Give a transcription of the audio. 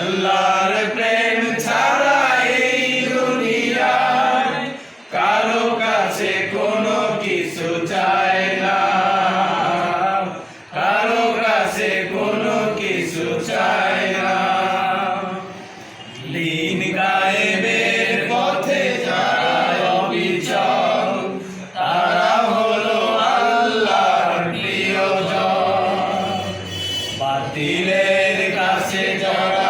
আল্লাহর প্রেম ছাড়া এই দুনিয়ায় কারও কাছে কোনো কিছু চায় না। কারও কাছে কোনো কিছু চায় না। দিন গায়েবের পথে যায় অবিচল, তারা হলো আল্লাহর প্রিয়জন। বাতিলের কাছে যারা